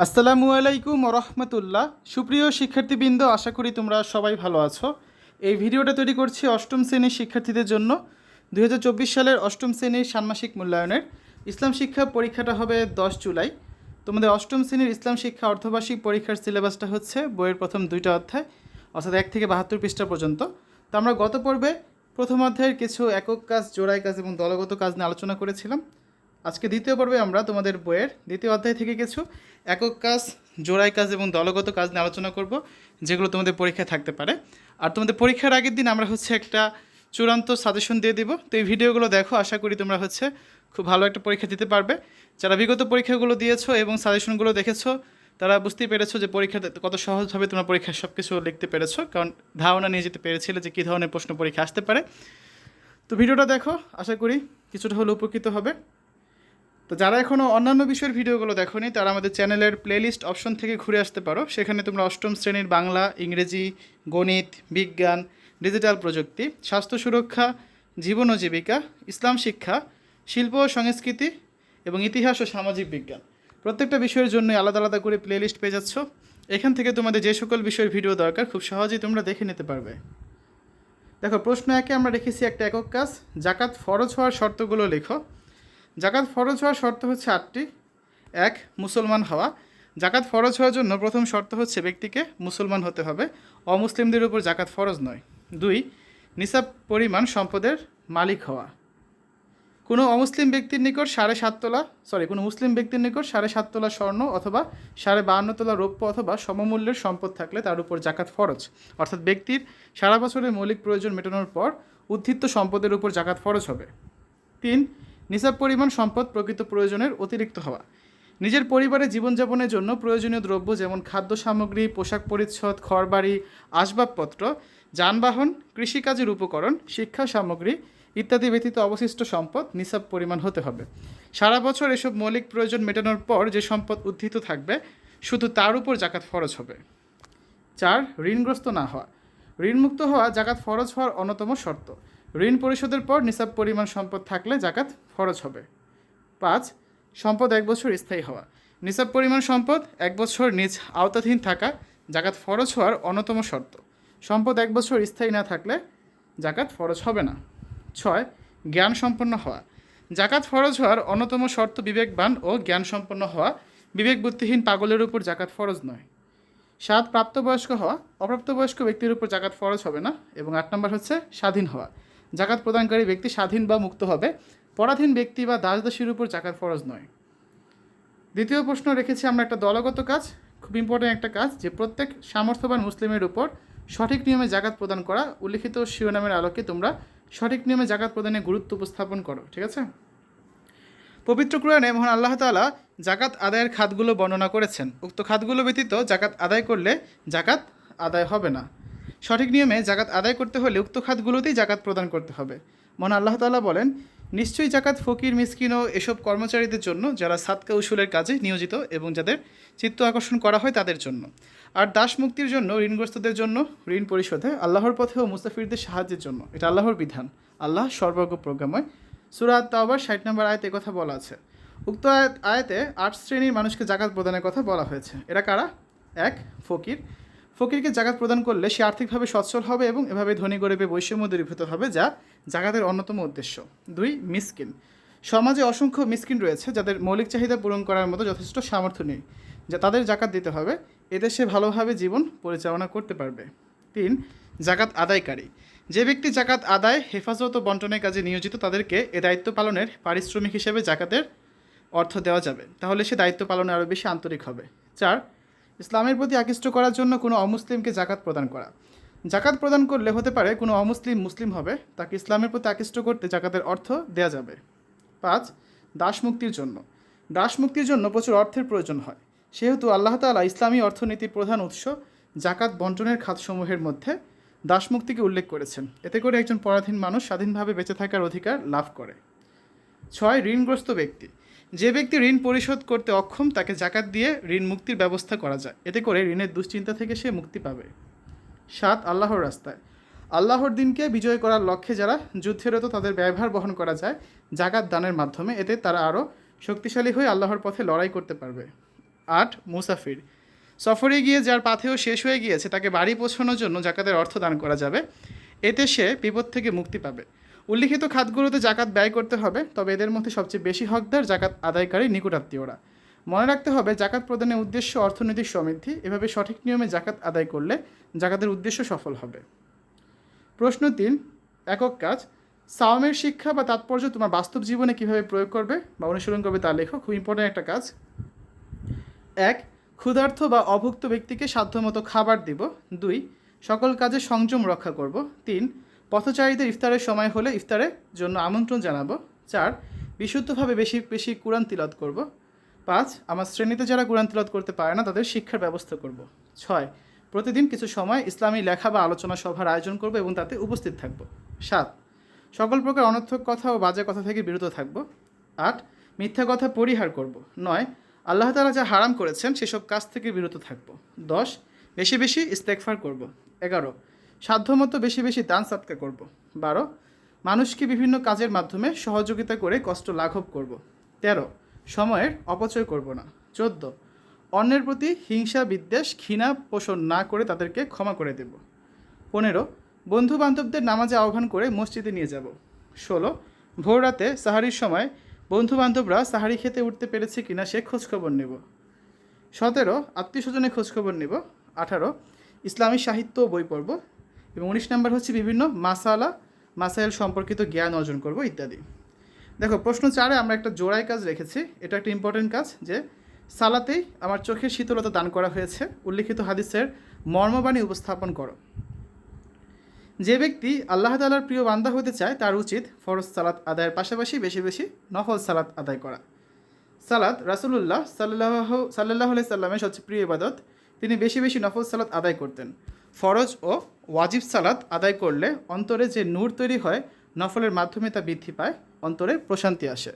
আসসালামু আলাইকুম রহমতুল্লাহ। সুপ্রিয় শিক্ষার্থীবৃন্দ, আশা করি তোমরা সবাই ভালো আছো। এই ভিডিওটা তৈরি করছি অষ্টম শ্রেণির শিক্ষার্থীদের জন্য। দু হাজার চব্বিশ সালের অষ্টম শ্রেণির ষান্মাসিক মূল্যায়নের। ইসলাম শিক্ষা পরীক্ষাটা হবে দশ জুলাই। তোমাদের অষ্টম শ্রেণির ইসলাম শিক্ষা অর্ধবার্ষিক পরীক্ষার সিলেবাসটা হচ্ছে বইয়ের প্রথম দুইটা অধ্যায়, অর্থাৎ এক থেকে বাহাত্তর পৃষ্ঠা পর্যন্ত। তো আমরা গত পর্বে প্রথম অধ্যায়ের কিছু একক কাজ জোড়াই কাজ এবং দলগত কাজ নিয়ে আলোচনা করেছিলাম। আজকে দ্বিতীয় পর্বে আমরা তোমাদের বইয়ের দ্বিতীয় অধ্যায় থেকে কিছু একক কাজ, জোড়াই কাজ এবং দলগত কাজ নিয়ে আলোচনা করব, যেগুলো তোমাদের পরীক্ষায় থাকতে পারে। আর তোমাদের পরীক্ষার আগের দিন আমরা হচ্ছে একটা চূড়ান্ত সাজেশন দিয়ে দিব। তো এই ভিডিওগুলো দেখো, আশা করি তোমরা হচ্ছে খুব ভালো একটা পরীক্ষা দিতে পারবে। যারা বিগত পরীক্ষাগুলো দিয়েছ এবং সাজেশনগুলো দেখেছ, তারা বুঝতেই পেরেছ যে পরীক্ষাতে কত সহজভাবে তোমরা পরীক্ষায় সব কিছু লিখতে পেরেছ। কারণ ধারণা নিয়ে যেতে পেরেছিলে যে কী ধরনের প্রশ্ন পরীক্ষা আসতে পারে। তো ভিডিওটা দেখো, আশা করি কিছুটা হলে উপকৃত হবে। তো যারা এখনও অন্যান্য বিষয়ের ভিডিওগুলো দেখোনি, তারা আমাদের চ্যানেলের প্লেলিস্ট অপশন থেকে ঘুরে আসতে পারো। সেখানে তোমরা অষ্টম শ্রেণির বাংলা, ইংরেজি, গণিত, বিজ্ঞান ডিজিটাল প্রযুক্তি, স্বাস্থ্য সুরক্ষা, জীবন ও জীবিকা, ইসলাম শিক্ষা, শিল্প ও সংস্কৃতি এবং ইতিহাস ও সামাজিক বিজ্ঞান। প্রত্যেকটা বিষয়ের জন্য আলাদা আলাদা করে প্লেলিস্ট পেয়ে যাচ্ছ। এখান থেকে তোমাদের যে সকল বিষয়ের ভিডিও দরকার, খুব সহজেই তোমরা দেখে নিতে পারবে। দেখো, প্রশ্ন একে আমরা রেখেছি একটা একক কাজ। জাকাত ফরজ হওয়ার শর্তগুলো লেখো। জাকাত ফরজ হওয়ার শর্ত হচ্ছে আটটি। এক, মুসলমান হওয়া। জাকাত ফরজ হওয়ার জন্য প্রথম শর্ত হচ্ছে ব্যক্তিকে মুসলমান হতে হবে। অমুসলিমদের উপর জাকাত ফরজ নয়। দুই, নিসাব পরিমাণ সম্পদের মালিক হওয়া। কোনো অমুসলিম ব্যক্তির নিকট সাড়ে সাত তোলা সরি কোনো মুসলিম ব্যক্তির নিকট সাড়ে সাত তোলা স্বর্ণ অথবা সাড়ে বাহান্ন তোলা রৌপ্য অথবা সমমূল্যের সম্পদ থাকলে তার উপর জাকাত ফরজ। অর্থাৎ ব্যক্তির সারা বছরের মৌলিক প্রয়োজন মেটানোর পর উদ্ধিত সম্পদের উপর জাকাত ফরজ হবে। তিন নিসাব পরিমাণ সম্পদ প্রকৃত প্রয়োজনের অতিরিক্ত হওয়া। নিজের পরিবারের জীবনযাপনের জন্য প্রয়োজনীয় দ্রব্য যেমন খাদ্য সামগ্রী, পোশাক পরিচ্ছদ, ঘরবাড়ি, আসবাবপত্র, যানবাহন, কৃষিকাজের উপকরণ, শিক্ষা সামগ্রী ইত্যাদি ব্যতীত অবশিষ্ট সম্পদ নিসাব পরিমাণ হতে হবে। সারা বছর এসব মৌলিক প্রয়োজন মেটানোর পর যে সম্পদ উদ্ধৃত থাকবে, শুধু তার উপর জাকাত ফরজ হবে। চার, ঋণগ্রস্ত না হওয়া। ঋণমুক্ত হওয়া জাকাত ফরজ হওয়ার অন্যতম শর্ত। ঋণ পরিশোধের পর নিসাব পরিমাণ সম্পদ থাকলে জাকাত ফরজ হবে। পাঁচ, সম্পদ এক বছর স্থায়ী হওয়া। নিসাব পরিমাণ সম্পদ এক বছর নিজ আওতাধীন থাকা জাকাত ফরজ হওয়ার অন্যতম শর্ত। সম্পদ এক বছর স্থায়ী না থাকলে জাকাত ফরজ হবে না। ছয়, জ্ঞান সম্পন্ন হওয়া। জাকাত ফরজ হওয়ার অন্যতম শর্ত বিবেকবান ও জ্ঞান সম্পন্ন হওয়া। বিবেক বুদ্ধিহীন পাগলের উপর জাকাত ফরজ নয়। সাত, প্রাপ্তবয়স্ক হওয়া। অপ্রাপ্তবয়স্ক ব্যক্তির উপর জাকাত ফরজ হবে না এবং আট নম্বর হচ্ছে স্বাধীন হওয়া। জাকাত প্রদানকারী ব্যক্তি স্বাধীন বা মুক্ত হবে। পরাধীন ব্যক্তি বা দাসদাসীর উপর জাকাত ফরজ নয়। দ্বিতীয় প্রশ্ন রেখেছি আমরা একটা দলগত কাজ, খুব ইম্পর্টেন্ট একটা কাজ, যে প্রত্যেক সামর্থ্যবান মুসলিমের উপর সঠিক নিয়মে জাকাত প্রদান করা। উল্লিখিত শিরোনামের আলোকে তোমরা সঠিক নিয়মে জাকাত প্রদানে গুরুত্ব উপস্থাপন করো, ঠিক আছে? পবিত্র কোরআনে মহান আল্লাহ তাআলা জাকাত আদায়ের খাতগুলো বর্ণনা করেছেন। উক্ত খাতগুলো ব্যতীত জাকাত আদায় করলে জাকাত আদায় হবে না। সঠিক নিয়মে জাকাত আদায় করতে হলে উক্ত খাতগুলোতেই জাকাত প্রদান করতে হবে। মহান আল্লাহ তালা বলেন, নিশ্চয়ই জাকাত ফকির, মিসকিন ও এসব কর্মচারীদের জন্য যারা সাতকা উসুলের কাজে নিয়োজিত এবং যাদের চিত্ত আকর্ষণ করা হয় তাদের জন্য। আর দাস মুক্তির জন্য, ঋণগ্রস্তদের জন্য ঋণ পরিশোধে আল্লাহর পথে ও মুস্তাফিরদের সাহায্যের জন্য। এটা আল্লাহর বিধান। আল্লাহ সর্বজ্ঞ প্রোগ্রাময় সুরাত তাওবার ষাট নম্বর আয়তে কথা বলা আছে। উক্ত আয়াতে আট শ্রেণির মানুষকে জাকাত প্রদানের কথা বলা হয়েছে। এরা কারা? এক, ফকির। ফকিরকে জাকাত প্রদান করলে সে আর্থিকভাবে সচ্ছল হবে এবং এভাবে ধনী গরিবে বৈষম্য দূরীভূত হবে, যা জাকাতের অন্যতম উদ্দেশ্য। দুই, মিসকিন। সমাজে অসংখ্য মিসকিন রয়েছে, যাদের মৌলিক চাহিদা পূরণ করার মতো যথেষ্ট সামর্থ্য নেই, যা তাদের জাকাত দিতে হবে। এতে সে ভালোভাবে জীবন পরিচালনা করতে পারবে। তিন, জাকাত আদায়কারী। যে ব্যক্তি জাকাত আদায়, হেফাজত ও বন্টনের কাজে নিয়োজিত, তাদেরকে এ দায়িত্ব পালনের পারিশ্রমিক হিসেবে জাকাতের অর্থ দেওয়া যাবে। তাহলে সে দায়িত্ব পালনে আরও বেশি আন্তরিক হবে। চার ইসলামের প্রতি আকৃষ্ট করার জন্য কোনো অমুসলিমকে জাকাত প্রদান করা। জাকাত প্রদান করলে হতে পারে কোনো অমুসলিম মুসলিম হবে, তাকে ইসলামের প্রতি আকৃষ্ট করতে জাকাতের অর্থ দেওয়া যাবে। পাঁচ, দাস মুক্তির জন্য। দাস মুক্তির জন্য প্রচুর অর্থের প্রয়োজন হয়। সেহেতু আল্লাহ তাআলা ইসলামী অর্থনীতির প্রধান উৎস জাকাত বন্টনের খাতসমূহের মধ্যে দাসমুক্তিকে উল্লেখ করেছেন। এতে করে একজন পরাধীন মানুষ স্বাধীনভাবে বেঁচে থাকার অধিকার লাভ করে। ছয়, ঋণগ্রস্ত ব্যক্তি। যে ব্যক্তি ঋণ পরিশোধ করতে অক্ষম, তাকে জাকাত দিয়ে ঋণ মুক্তির ব্যবস্থা করা যায়। এতে করে ঋণের দুশ্চিন্তা থেকে সে মুক্তি পাবে। সাত, আল্লাহর রাস্তায়। আল্লাহর দিনকে বিজয় করার লক্ষ্যে যারা যুদ্ধেরত তাদের ব্যয়ভার বহন করা যায় জাকাত দানের মাধ্যমে, এতে তারা আরও শক্তিশালী হয়ে আল্লাহর পথে লড়াই করতে পারবে। আট, মুসাফির। সফরে গিয়ে যার পাথেও শেষ হয়ে গিয়েছে, তাকে বাড়ি পৌঁছানোর জন্য জাকাতের অর্থ দান করা যাবে। এতে সে বিপদ থেকে মুক্তি পাবে। উল্লিখিত খাতগুলোতে জাকাত ব্যয় করতে হবে, তবে এদের মধ্যে সবচেয়ে বেশি হকদার জাকাত আদায়কারী নিকটাত্মীয়রা মনে রাখতে হবে, জাকাত প্রদানের উদ্দেশ্য অর্থনৈতিক সমৃদ্ধি। এভাবে সঠিক নিয়মে জাকাত আদায় করলে জাকাতের উদ্দেশ্য সফল হবে। প্রশ্ন তিন, একক কাজ। সাওমের শিক্ষা বা তাৎপর্য তোমার বাস্তব জীবনে কীভাবে প্রয়োগ করবে বা অনুসরণ করবে তা লেখো, খুব ইম্পর্ট্যান্ট একটা কাজ। এক ক্ষুধার্ত বা অভুক্ত ব্যক্তিকে সাধ্যমতো খাবার দিব। দুই, সকল কাজে সংযম রক্ষা করব। তিন পথচারীদের ইফতারের সময় হলে ইফতারের জন্য আমন্ত্রণ জানাব। চার, বিশুদ্ধভাবে বেশি বেশি কোরআন তিলত করব। পাঁচ, আমার শ্রেণীতে যারা কোরআন তিলত করতে পারে না, তাদের শিক্ষার ব্যবস্থা করব। ছয়, প্রতিদিন কিছু সময় ইসলামী লেখা বা আলোচনা সভার আয়োজন করব এবং তাতে উপস্থিত থাকব। সাত, সকল প্রকার অনর্থক কথা ও বাজে কথা থেকে বিরত থাকব। আট, মিথ্যা কথা পরিহার করব। নয়, আল্লাহ তালা যা হারাম করেছেন সেসব কাজ থেকে বিরত থাকব। দশ, বেশি বেশি ইস্তেকফার করব। এগারো সাধ্যমতো বেশি বেশি দান সাতকা করব। বারো, মানুষকে বিভিন্ন কাজের মাধ্যমে সহযোগিতা করে কষ্ট লাঘব করব। তেরো, সময়ের অপচয় করব না। চোদ্দ, অন্যের প্রতি হিংসা, বিদ্বেষ, ঘৃণা পোষণ না করে তাদেরকে ক্ষমা করে দেব। পনেরো বন্ধু বান্ধবদের নামাজে আহ্বান করে মসজিদে নিয়ে যাব। ষোলো ভোর রাতে সাহারির সময় বন্ধু বান্ধবরা সাহারি খেতে উঠতে পেরেছে কিনা সে খোঁজখবর নেব। সতেরো আত্মীয় স্বজনের খোঁজখবর নেব। আঠারো, ইসলামী সাহিত্য বই পড়ব। এবং উনিশ নাম্বার হচ্ছে বিভিন্ন মাসালা, মাসাইল সম্পর্কিত জ্ঞান অর্জন করব, ইত্যাদি। দেখো, প্রশ্ন চারে আমরা একটা জোড়াই কাজ রেখেছি। এটা একটা ইম্পর্টেন্ট কাজ যে সালাতেই আমার চোখের শীতলতা দান করা হয়েছে। উল্লিখিত হাদিসের মর্মবাণী উপস্থাপন করো। যে ব্যক্তি আল্লাহ তালার প্রিয় বান্দা হতে চায়, তার উচিত ফরজ সালাত আদায়ের পাশাপাশি বেশি বেশি নফল সালাত আদায় করা। সালাত রাসুলুল্লাহ সাল্লাহ সাল্লাহ সাল্লামের সবচেয়ে প্রিয় ইবাদত। তিনি বেশি বেশি নফল সালাত আদায় করতেন। ফরজ ও ওয়াজিব সালাত আদায় করলে অন্তরে যে নূর তৈরি হয়, নফলের মাধ্যমে তা বৃদ্ধি পায়, অন্তরে প্রশান্তি আসে।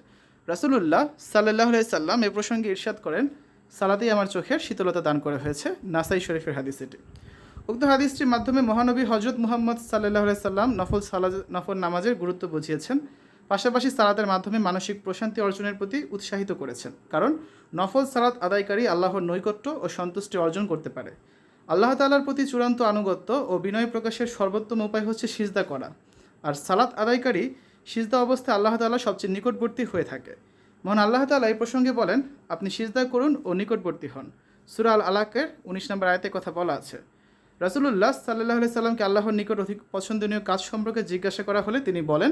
রাসুলুল্লাহ সাল্লাহ সাল্লাম এ প্রসঙ্গে ইরশাদ করেন, সালাতেই আমার চোখের শীতলতা দান করা হয়েছে। নাসাই শরীফের হাদিস এটি উক্ত হাদিসটির মাধ্যমে মহানবী হজরত মুহাম্মদ সাল্লাহ সাল্লাম নফল সালাজ, নফল নামাজের গুরুত্ব বুঝিয়েছেন। পাশাপাশি সালাতের মাধ্যমে মানসিক প্রশান্তি অর্জনের প্রতি উৎসাহিত করেছেন। কারণ নফল সালাত আদায়কারী আল্লাহর নৈকট্য ও সন্তুষ্টি অর্জন করতে পারে। আল্লাহ তালার প্রতি চূড়ান্ত আনুগত্য ও বিনয় প্রকাশের সর্বোত্তম উপায় হচ্ছে সিজদা করা। আর সালাত আদায়কারী সিজদা অবস্থায় আল্লাহ তালা সবচেয়ে নিকটবর্তী হয়ে থাকে। মহান আল্লাহ তালা এই প্রসঙ্গে বলেন, আপনি সিজদা করুন ও নিকটবর্তী হন। সুরা আল আলাকের উনিশ নম্বর আয়তে কথা বলা আছে। রাসুলুল্লাহ সাল্লাহ সাল্লামকে আল্লাহর নিকট অধিক পছন্দনীয় কাজ সম্পর্কে জিজ্ঞাসা করা হলে তিনি বলেন,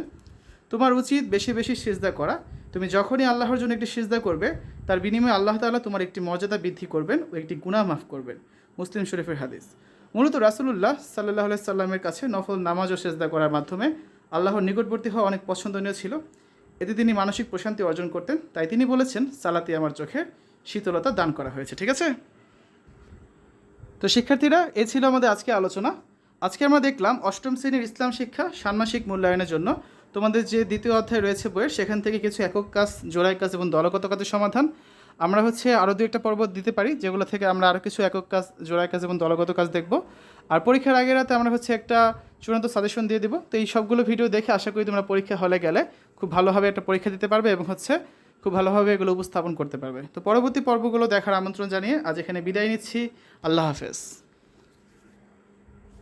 তোমার উচিত বেশি বেশি সিজদা করা তুমি যখনই আল্লাহর জন্য একটি সিজদা করবে, তার বিনিময়ে আল্লাহ তাআলা তোমার একটি মর্যাদা বৃদ্ধি করবেন ও একটি গুনাহ মাফ করবেন। মুসলিম শরীফের হাদিস। মূলত রাসুলুল্লাহ সাল্লাহ সাল্লামের কাছে নফল নামাজ ও সেজদা করার মাধ্যমে আল্লাহর নিকটবর্তী হওয়া অনেক পছন্দনীয় ছিল। এতে তিনি মানসিক প্রশান্তি অর্জন করতেন। তাই তিনি বলেছেন, সালাতি আমার চোখে শীতলতা দান করা হয়েছে। ঠিক আছে? তো শিক্ষার্থীরা, এ ছিল আমাদের আজকে আলোচনা। আজকে আমরা দেখলাম অষ্টম শ্রেণির ইসলাম শিক্ষা ষান্মাসিক মূল্যায়নের জন্য তোমাদের যে দ্বিতীয় অধ্যায় রয়েছে বইয়ের, সেখান থেকে কিছু একক কাজ জোড়াই কাজ এবং দলগত কাজের সমাধান। আমরা হচ্ছে আরও দু একটা পর্ব দিতে পারি, যেগুলো থেকে আমরা আরও কিছু একক কাজ জোড়াই কাজ এবং দলগত কাজ দেখব। আর পরীক্ষার আগের রাতে আমরা হচ্ছে একটা চূড়ান্ত সাজেশন দিয়ে দিব। তো এই সবগুলো ভিডিও দেখে আশা করি তোমরা পরীক্ষা হলে গেলে খুব ভালোভাবে একটা পরীক্ষা দিতে পারবে এবং হচ্ছে খুব ভালোভাবে এগুলো উপস্থাপন করতে পারবে। তো পরবর্তী পর্বগুলো দেখার আমন্ত্রণ জানিয়ে আজ এখানে বিদায় নিচ্ছি। আল্লাহ হাফেজ।